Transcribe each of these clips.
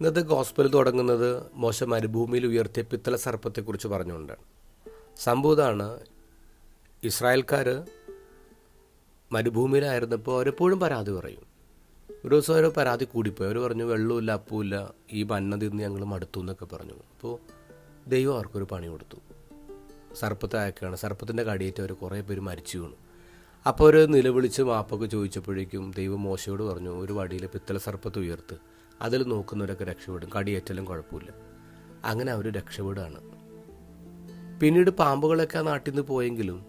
ഇന്നത്തെ ഗോസ്പൽ തുടങ്ങുന്നത് മോശ മരുഭൂമിയിൽ ഉയർത്തിയ പിത്തള സർപ്പത്തെക്കുറിച്ച് പറഞ്ഞുകൊണ്ട്. സംഭവതാണ് ഇസ്രായേൽക്കാർ മരുഭൂമിയിലായിരുന്നപ്പോൾ അവരെപ്പോഴും പരാതി പറയും. ഒരു ദിവസം അവർ പരാതി കൂടിപ്പോയി. അവർ പറഞ്ഞു വെള്ളമില്ല അപ്പുമില്ല ഈ മന്ന തിന്ന് ഞങ്ങൾ മടുത്തു എന്നൊക്കെ പറഞ്ഞു. അപ്പോൾ ദൈവം അവർക്കൊരു പണി കൊടുത്തു. സർപ്പത്തെ അയക്കുകയാണ്. സർപ്പത്തിന്റെ കടിയേറ്റ് അവർ കുറേ പേര് മരിച്ചു വീണു. അപ്പോൾ അവർ നിലവിളിച്ച് മാപ്പൊക്കെ ചോദിച്ചപ്പോഴേക്കും ദൈവം മോശയോട് പറഞ്ഞു ഒരു വടിയിൽ പിത്തള സർപ്പത്ത് ഉയർത്ത്. അതിൽ നോക്കുന്നവരൊക്കെ രക്ഷപ്പെടും. കടിയേറ്റലും കുഴപ്പമില്ല. അങ്ങനെ അവർ രക്ഷപ്പെടുകയാണ്. പിന്നീട് പാമ്പുകളൊക്കെ ആ നാട്ടിൽ നിന്ന് പോയെങ്കിലും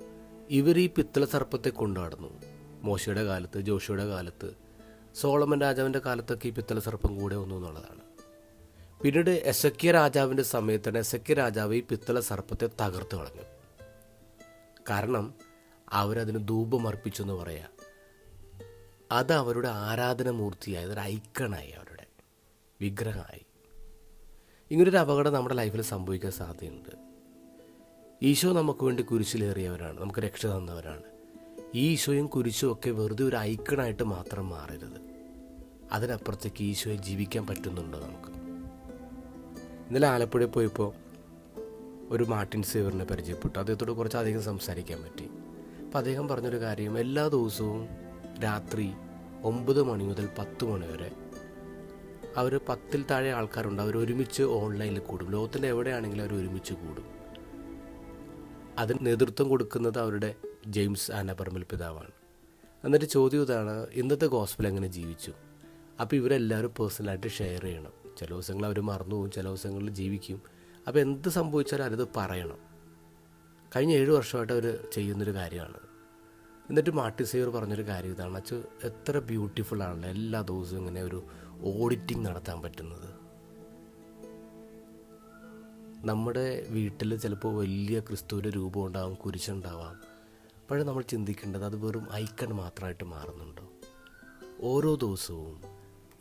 ഇവർ ഈ പിത്തള സർപ്പത്തെ കൊണ്ടാടുന്നു മോശയുടെ കാലത്ത് ജോഷിയുടെ കാലത്ത് സോളമൻ രാജാവിന്റെ കാലത്തൊക്കെ ഈ പിത്തള സർപ്പം കൂടെ വന്നു എന്നുള്ളതാണ്. പിന്നീട് എസക്കിയ രാജാവിന്റെ സമയത്താണ് എസക്കിയ രാജാവ് ഈ പിത്തള സർപ്പത്തെ തകർത്ത് കളഞ്ഞു കാരണം അവരതിന് ധൂപം അർപ്പിച്ചെന്ന് പറയാം. അത് അവരുടെ ആരാധനമൂർത്തിയായി ഒരു ഐക്കണായി അവരുടെ വിഗ്രഹമായി. ഇങ്ങനൊരു അപകടം നമ്മുടെ ലൈഫിൽ സംഭവിക്കാൻ സാധ്യതയുണ്ട്. ഈശോ നമുക്ക് വേണ്ടി കുരിശിലേറിയവരാണ് നമുക്ക് രക്ഷ തന്നവരാണ്. ഈ ഈശോയും കുരിശും ഒക്കെ വെറുതെ ഒരു ഐക്കണായിട്ട് മാത്രം മാറരുത്. അതിനപ്പുറത്തേക്ക് ഈശോയെ ജീവിക്കാൻ പറ്റുന്നുണ്ടോ നമുക്ക്? ഇന്നലെ ആലപ്പുഴയിൽ പോയപ്പോൾ ഒരു മാർട്ടിൻ സേവറിനെ പരിചയപ്പെട്ടു. അദ്ദേഹത്തോട് കുറച്ച് അധികം സംസാരിക്കാൻ പറ്റി. അപ്പം അദ്ദേഹം പറഞ്ഞൊരു കാര്യം എല്ലാ ദിവസവും രാത്രി ഒമ്പത് മണി മുതൽ പത്ത് മണി വരെ അവർ പത്തിൽ താഴെ ആൾക്കാരുണ്ട്. അവർ ഒരുമിച്ച് ഓൺലൈനിൽ കൂടും. ലോകത്തിന്റെ എവിടെയാണെങ്കിലും അവർ ഒരുമിച്ച് കൂടും. അതിന് നേതൃത്വം കൊടുക്കുന്നത് അവരുടെ ജെയിംസ് ആനപ്പറമ്പിൽ പിതാവാണ്. എന്നിട്ട് ചോദ്യം ഇതാണ് ഇന്നത്തെ ഗോസ്പിൽ എങ്ങനെ ജീവിച്ചു? അപ്പോൾ ഇവരെല്ലാവരും പേഴ്സണലായിട്ട് ഷെയർ ചെയ്യണം. ചില ദിവസങ്ങൾ അവർ മറന്നു പോകും ചില ദിവസങ്ങളിൽ ജീവിക്കും. അപ്പോൾ എന്ത് സംഭവിച്ചാലും അതത് പറയണം. കഴിഞ്ഞ ഏഴ് വർഷമായിട്ട് അവർ ചെയ്യുന്നൊരു കാര്യമാണ്. എന്നിട്ട് മാട്ടി സേവർ പറഞ്ഞൊരു കാര്യം ഇതാണ്. അച്ഛ എത്ര ബ്യൂട്ടിഫുൾ ആണല്ലോ എല്ലാ ദിവസവും ഇങ്ങനെ ഒരു ഓഡിറ്റിംഗ് നടത്താൻ പറ്റുന്നത്. നമ്മുടെ വീട്ടിൽ ചിലപ്പോൾ വലിയ ക്രിസ്തുവിന്റെ രൂപം ഉണ്ടാവും കുരിശുണ്ടാവാം പക്ഷേ നമ്മൾ ചിന്തിക്കേണ്ടത് അത് വെറും ഐക്കൺ മാത്രമായിട്ട് മാറുന്നുണ്ടോ? ഓരോ ദിവസവും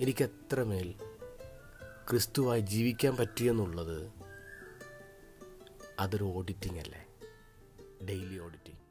എനിക്ക് എത്രമേൽ ക്രിസ്തുവായി ജീവിക്കാൻ പറ്റിയെന്നുള്ളത് അതൊരു ഓഡിറ്റിംഗ് അല്ലേ? Daily auditing